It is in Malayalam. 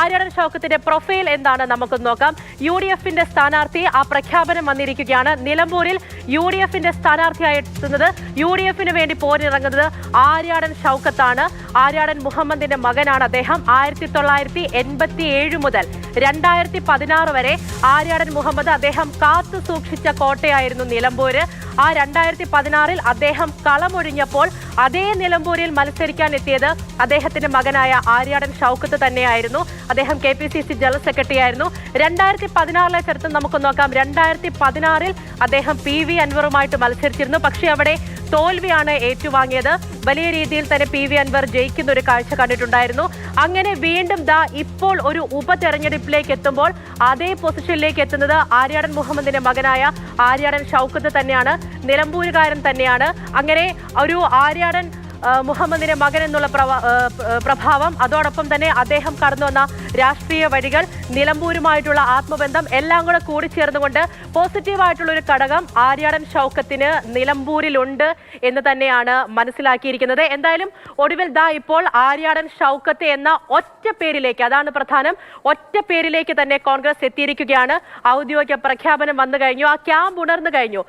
ആര്യാടൻ ഷൗക്കത്തിന്റെ പ്രൊഫൈൽ എന്താണ് നമുക്ക് നോക്കാം. യു ഡി എഫിന്റെ സ്ഥാനാർത്ഥി ആ പ്രഖ്യാപനം വന്നിരിക്കുകയാണ്. നിലമ്പൂരിൽ യു ഡി എഫിന്റെ സ്ഥാനാർത്ഥിയായി എത്തുന്നത് യു ഡി എഫിന് വേണ്ടി പോരിറങ്ങുന്നത് ആര്യാടൻ ഷൗക്കത്താണ്. ആര്യാടൻ മുഹമ്മദിന്റെ മകനാണ് അദ്ദേഹം. ആയിരത്തി തൊള്ളായിരത്തി എൺപത്തി ഏഴ് മുതൽ രണ്ടായിരത്തി പതിനാറ് വരെ ആര്യാടൻ മുഹമ്മദ് അദ്ദേഹം കാത്തു സൂക്ഷിച്ച കോട്ടയായിരുന്നു നിലമ്പൂര്. ആ രണ്ടായിരത്തി പതിനാറിൽ അദ്ദേഹം കളമൊഴിഞ്ഞപ്പോൾ അതേ നിലമ്പൂരിൽ മത്സരിക്കാൻ എത്തിയത് അദ്ദേഹത്തിന്റെ മകനായ ആര്യാടൻ ഷൗക്കത്ത് തന്നെയായിരുന്നു. അദ്ദേഹം K P C C general secretary ആയിരുന്നു രണ്ടായിരത്തി പതിനാറിലെ ചരിത്രം നമുക്ക് നോക്കാം. രണ്ടായിരത്തി പതിനാറിൽ അദ്ദേഹം പി വി അൻവറുമായിട്ട് മത്സരിച്ചിരുന്നു. പക്ഷേ അവിടെ തോൽവിയാണ് ഏറ്റുവാങ്ങിയത്. വലിയ രീതിയിൽ തന്നെ പി വി അൻവർ ജയിക്കുന്ന ഒരു കാഴ്ച കണ്ടിട്ടുണ്ടായിരുന്നു. അങ്ങനെ വീണ്ടും ദാ ഇപ്പോൾ ഒരു ഉപതെരഞ്ഞെടുപ്പിലേക്ക് എത്തുമ്പോൾ അതേ പൊസിഷനിലേക്ക് എത്തുന്നത് ആര്യാടൻ മുഹമ്മദിന്റെ മകനായ ആര്യാടൻ ഷൗക്കത്ത് തന്നെയാണ്. നിലമ്പൂരുകാരൻ തന്നെയാണ്. അങ്ങനെ ഒരു ആര്യാടൻ മുഹമ്മദിന്റെ മകൻ എന്നുള്ള പ്രഭാവം. അതോടൊപ്പം തന്നെ അദ്ദേഹം കടന്നു വന്ന രാഷ്ട്രീയ വഴികൾ നിലമ്പൂരുമായിട്ടുള്ള ആത്മബന്ധം എല്ലാം കൂടെ കൂടിച്ചേർന്നുകൊണ്ട് പോസിറ്റീവായിട്ടുള്ള ഒരു ഘടകം ആര്യാടൻ ഷൗക്കത്തിന് നിലമ്പൂരിലുണ്ട് എന്ന് തന്നെയാണ് മനസ്സിലാക്കിയിരിക്കുന്നത്. എന്തായാലും ഒടുവിൽ ദാ ഇപ്പോൾ ആര്യാടൻ ഷൗക്കത്ത് എന്ന ഒറ്റ പേരിലേക്ക് അതാണ് പ്രധാനം ഒറ്റ പേരിലേക്ക് തന്നെ കോൺഗ്രസ് എത്തിയിരിക്കുകയാണ്. ഔദ്യോഗിക പ്രഖ്യാപനം വന്നു കഴിഞ്ഞു ആ ക്യാമ്പ് ഉണർന്നു കഴിഞ്ഞു.